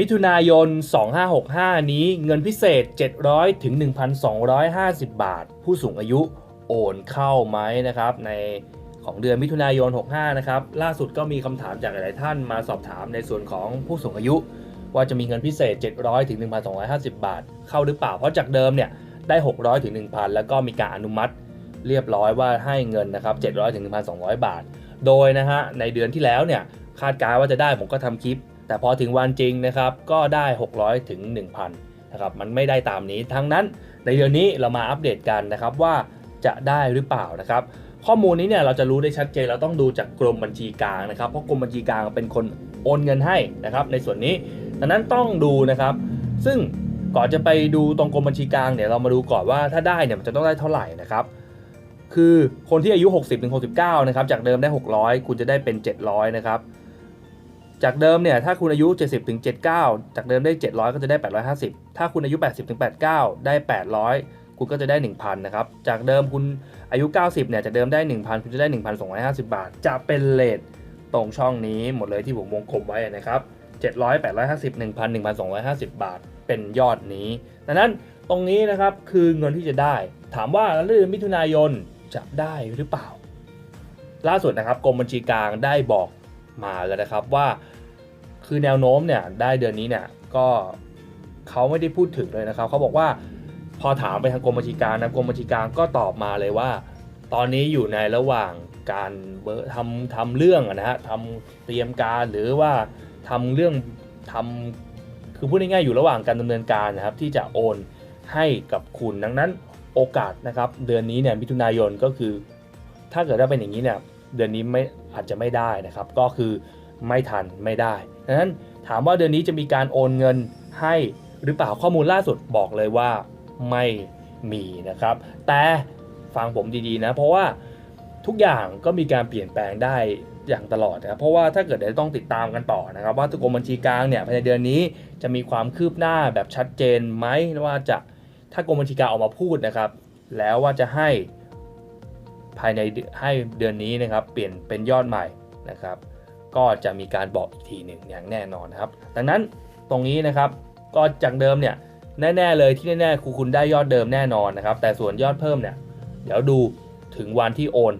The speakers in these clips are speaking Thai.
มิถุนายน 2565 นี้เงินพิเศษ 700 ถึง 1,250 บาท ผู้สูงอายุโอนเข้าไหมนะครับ ในของเดือนมิถุนายน 65 นะครับ ล่าสุดก็มีคำถามจากหลายท่านมาสอบถามในส่วนของผู้สูงอายุ ว่าจะมีเงินพิเศษ 700 ถึง 1,250 บาท เข้าหรือเปล่า เพราะจากเดิมเนี่ยได้ 600 ถึง 1,000 แล้วก็มีการอนุมัติเรียบร้อยว่าให้เงินนะครับ 700 ถึง 1,200 บาท โดยนะฮะในเดือนที่แล้วเนี่ยคาดการณ์ว่าจะได้ผมก็ทำคลิป แต่พอถึงวันจริงนะครับก็ได้ 600 ถึง 1,000นะครับมันไม่ได้ตามนี้ทั้งนั้นในเดือนนี้เรามาอัปเดตกันนะครับว่าจะได้หรือเปล่านะครับ ข้อมูลนี้เนี่ยเราจะรู้ได้ชัดเจนเราต้องดูจากกรมบัญชีกลางนะครับ เพราะกรมบัญชีกลางเป็นคนโอนเงินให้นะครับ ในส่วนนี้ดังนั้นต้องดูนะครับ ซึ่งก่อนจะไปดูตรงกรมบัญชีกลางเนี่ยเรามาดูก่อนว่าถ้าได้เนี่ยมันจะต้องได้เท่าไหร่นะครับคือคนที่อายุ 60-69 นะครับจากเดิมได้ 600 คุณจะได้เป็น 700 นะครับ จากเดิมเนี่ยถ้าคุณอายุ 70ถึง79 จากเดิมได้ 700 ก็จะได้ 850 ถ้าคุณอายุ 80ถึง89 ได้ 800 คุณก็จะได้ 1,000 นะครับ จากเดิมคุณอายุ 90 เนี่ยจากเดิมได้ 1,000 คุณจะได้ 1,250 บาท จะเป็นเลทตรงช่องนี้หมดเลยที่ผมวงกลมไว้นะครับ 700 850 1,000 1,250 บาท เป็นยอดนี้ดังนั้นตรงนี้นะครับคือเงินที่จะได้ ถามว่าแล้วเดือนมิถุนายนจะได้หรือเปล่า ล่าสุดนะครับกรมบัญชีกลางได้บอก มาแล้วนะครับว่าคือแนวโน้มเนี่ยได้เดือนนี้เนี่ยก็เขาไม่ได้พูดถึงเลยนะครับเขาบอกว่าพอถามไปทางกรมบัญชีกลางนะกรมบัญชีกลางก็ตอบมาเลยว่า ตอนนี้อยู่ในระหว่างการทำทำเรื่องนะฮะทำเตรียมการหรือว่าทำเรื่องทำคือพูดง่ายๆอยู่ระหว่างการดำเนินการนะครับที่จะโอนให้กับคุณดังนั้นโอกาสนะครับเดือนนี้เนี่ยมิถุนายนก็คือ ถ้าเกิดว่าเป็นอย่างนี้เนี่ย เดือนนี้ไม่อาจจะไม่ได้นะครับ ก็คือไม่ทันไม่ได้ดังนั้นถามว่าเดือนนี้จะมีการโอนเงินให้หรือเปล่าข้อมูลล่าสุดบอกเลยว่าไม่มีนะครับ แต่ฟังผมดีๆนะ เพราะว่าทุกอย่างก็มีการเปลี่ยนแปลงได้อย่างตลอดนะครับเพราะว่าถ้าเกิดเดี๋ยวต้องติดตามกันต่อนะครับ ว่าตุกรมบัญชีกลางเนี่ยภายในเดือนนี้จะมีความคืบหน้าแบบชัดเจนไหมว่าจะถ้ากรมบัญชีกลางออกมาพูดนะครับ แล้วว่าจะให้ ภายในให้เดือนนี้นะครับเปลี่ยนเป็นยอดใหม่นะครับ ก็จะมีการบอกอีกทีหนึ่งอย่างแน่นอนนะครับ ดังนั้นตรงนี้นะครับก็จากเดิมเนี่ยแน่ๆเลยที่แน่ๆคือคุณได้ยอดเดิมแน่นอนนะครับ แต่ส่วนยอดเพิ่มเนี่ยเดี๋ยวดูถึงวันที่โอน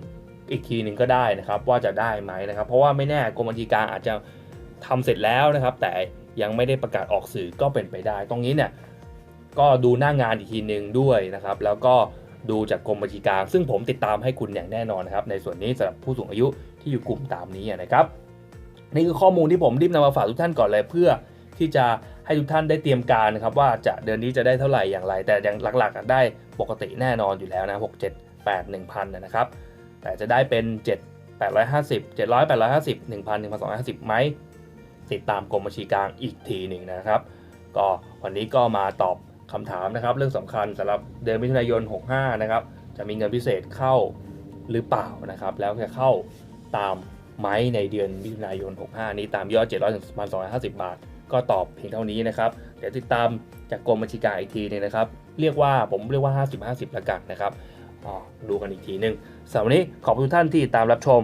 อีกทีหนึ่งก็ได้นะครับ ว่าจะได้ไหมนะครับ เพราะว่าไม่แน่กรมบัญชีกลางอาจจะทำเสร็จแล้วนะครับ แต่ยังไม่ได้ประกาศออกสื่อก็เป็นไปได้ ตรงนี้เนี่ยก็ดูหน้างานอีกทีหนึ่งด้วยนะครับ แล้วก็ ดูจากกรมบัญชีกลางซึ่งผมติดตามให้คุณอย่างแน่นอนนะครับ ในส่วนนี้สำหรับผู้สูงอายุที่อยู่กลุ่มตามนี้นะครับ นี่คือข้อมูลที่ผมรีบนำมาฝากทุกท่านก่อนเลยเพื่อที่จะให้ทุกท่านได้เตรียมการนะครับว่าจะเดือนนี้จะได้เท่าไหร่อย่างไร แต่อย่างหลักๆได้ปกติแน่นอนอยู่แล้วนะ6 7 8 1,000นะครับ แต่จะได้เป็น 7 850 700 850 1,000 1,250ไหมติดตามกรมบัญชีกลางอีกทีหนึ่งนะครับ ก็วันนี้ก็มาตอบ คำถามนะครับ เรื่องสำคัญสำหรับเดือนมิถุนายน 65 นะครับ จะมีเงินพิเศษเข้าหรือเปล่านะครับ แล้วจะเข้าตามไหมในเดือนมิถุนายน 65 นี้ตามยอด 700ถึง250 บาท ก็ตอบเพียงเท่านี้นะครับ เดี๋ยวติดตามจากกรมบัญชีกลางอีกทีนึงนะครับ เรียกว่าผมเรียกว่า 50 50ละกันนะครับอ๋อดูกันอีกทีนึงสำหรับวันนี้ขอบคุณทุกท่านที่ติดตามรับชม